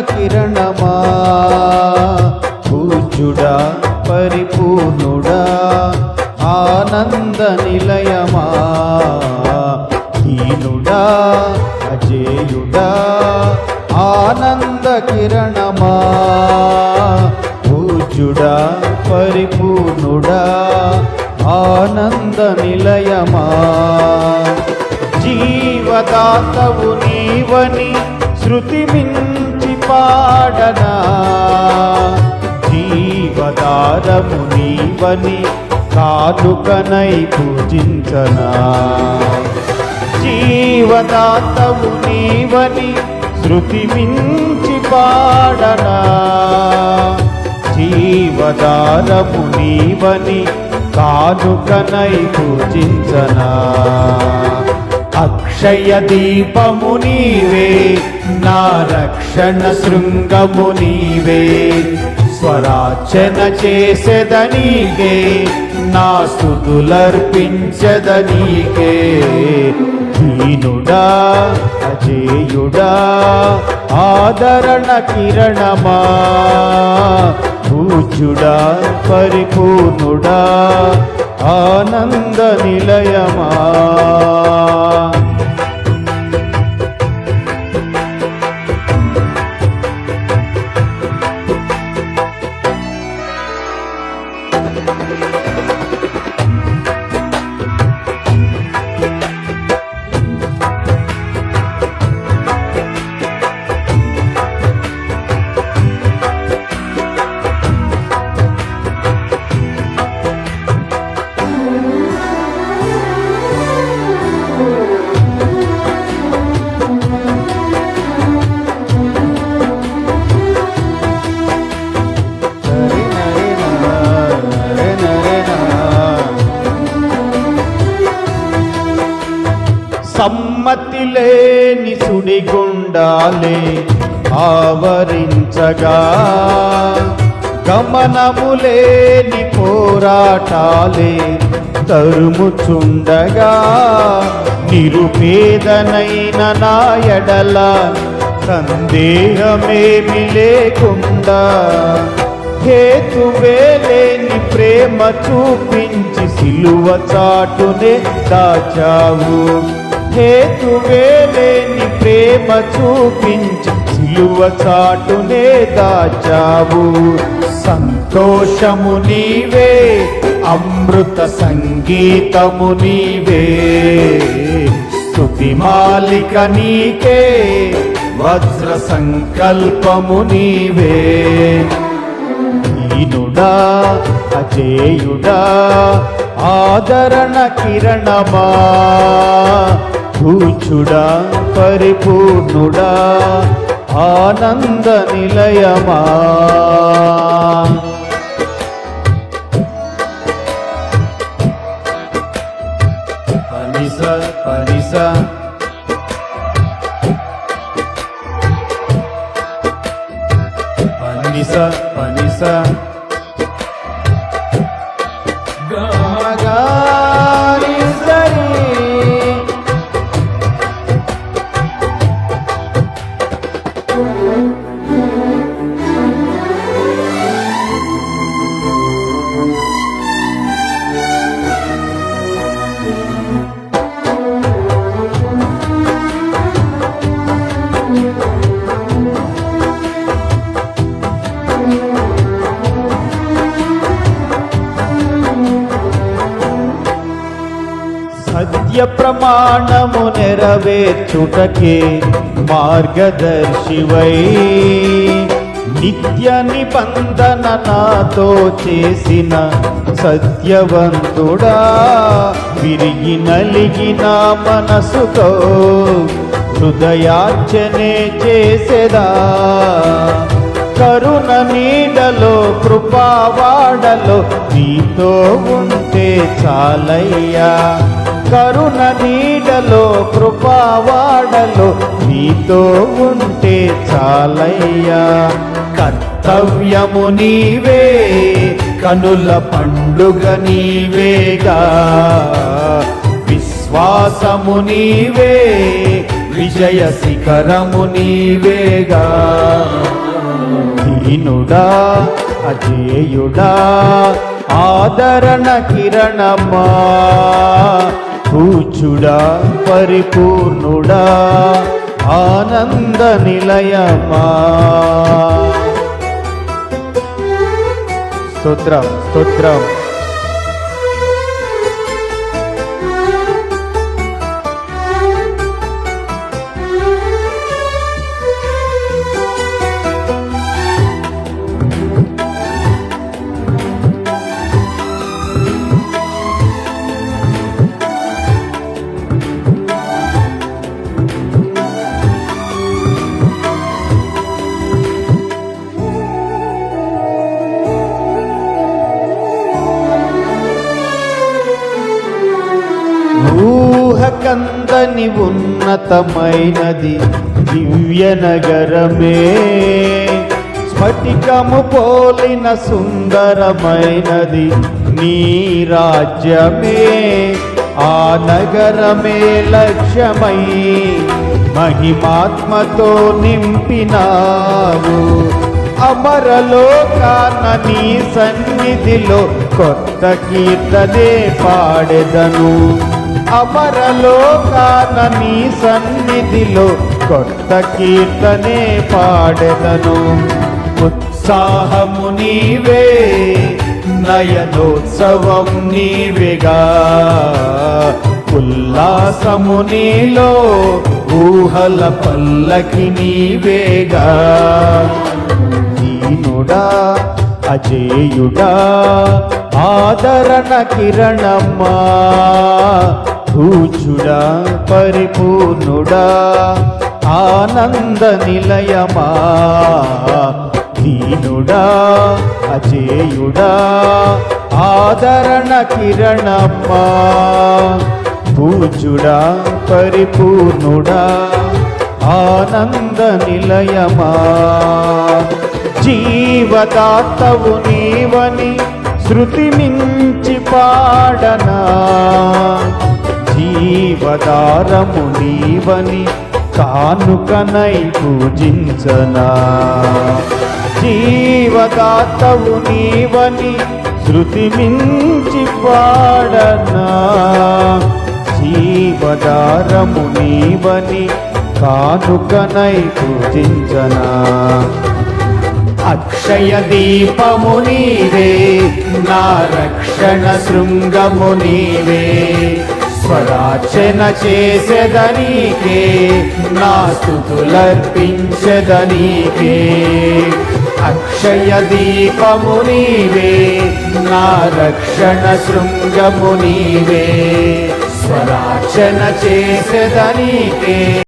కిరణమా? పూజుడా పరిపూర్ణుడా ఆనంద నిలయమా? దీనుడా అజేయుడా ఆనంద కిరణమా? పూజుడా పరిపూర్ణుడా ఆనంద నిలయమా? జీవదాతవు నీవని శృతి మించి పాడనా? జీవదారము నీవని కానుకనై పూజించనా? జీవదాతము నీవని శృతి మించి పాడనా? జీవదారము నీవని కానుకనై పూజించనా? అక్షయ దీపము నీవే నా రక్షణ శృంగము నీవే స్వరాచన చేసేదనీకే నా స్థుతులర్పించదనీకే దీనుడా అజేయుడా ఆదరణ కిరణమా. పూజుడా పరిపూర్ణుడా ఆనంద నిలయమా? సమ్మతి లేని సుడిగుండాలే ఆవరించగా. గమనము లేని పోరాటాలే తరుముచుండగా. నిరుపేదనైన నాయడల సందేహమేమి లేకుండా. హేతువే లేని ప్రేమ చూపించి సిలువ చాటునే దాచావు. హేతువే లేని ప్రేమ చూపించి సిలువ చాటునే దాచావు. సంతోషము నీవే అమృత సంగీతము నీవే. స్థుతి మాలిక నీకే వజ్ర సంకల్పము నీవే. ఈనుడా అజేయుడా ఆదరణ కిరణమా. పూచుడా పరిపూర్ణుడా ఆనంద నిలయమా పనిస పనిస. పనిస పనిస. సత్య ప్రమాణము నెరవేర్చుటకే మార్గదర్శివై. నిత్య నిబంధన నాతో చేసిన సత్యవంతుడా విరిగి నలిగిన మనసుతో హృదయార్చనే చేసేదా. కరుణ నీడలో కృపావాడలో నీతో ఉంటే చాలయ్యా. కరుణ నీడలో కృపావాడలో నీతో ఉంటే చాలయ్యా. కర్తవ్యము నీవే కనుల పండుగ నీవేగా. విశ్వాసము నీవే విజయ శిఖరము నీవేగా. దీనుడా అజేయుడా ఆదరణ కిరణమా. పూచుడా పరిపూర్ణుడా ఆనంద నిలయమా. స్తోత్రం స్తోత్రం. ఊహకందని ఉన్నతమైనది దివ్య నగరమే స్ఫటికము పోలిన సుందరమైనది నీ రాజ్యమే. ఆ నగరమే లక్ష్యమై మహిమాత్మతో నింపినావు. అమరలోకాన నీ సన్నిధిలో కొత్త కీర్తనే పాడెదను. అమరలోకాన నీ సన్నిధిలో కొత్త కీర్తనే పాడెదను. ఉత్సాహము నీవే నయనోత్సవం నీవేగా. ఉల్లాసము నీలో ఊహల పల్లకి నీవేగా. దీనుడా అజేయుడా ఆదరణ కిరణమ్మా. పూచుడా పరిపూర్ణుడా ఆనంద నిలయమా దీనుడా అజేయుడా ఆదరణ కిరణమ్మా. పూజుడా పరిపూర్ణుడా ఆనంద నిలయమా. జీవదాతవు నీవని శృతి మించి పాడనా. దేవదారము నీవని కానుకనై పూజించనా. జీవదాతవు నీవని శృతి మించి పాడనా. జీవదారము నీవని కానుకనై పూజించనా. అక్షయ దీపము నీవే నా రక్షణ శృంగము నీవే. స్వరాచన చేసేదనీకే నా స్థుతులర్పించదనీకే అక్షయ దీపము నీవే నా రక్షణ శృంగము నీవే స్వరాచన చేసేదనీకే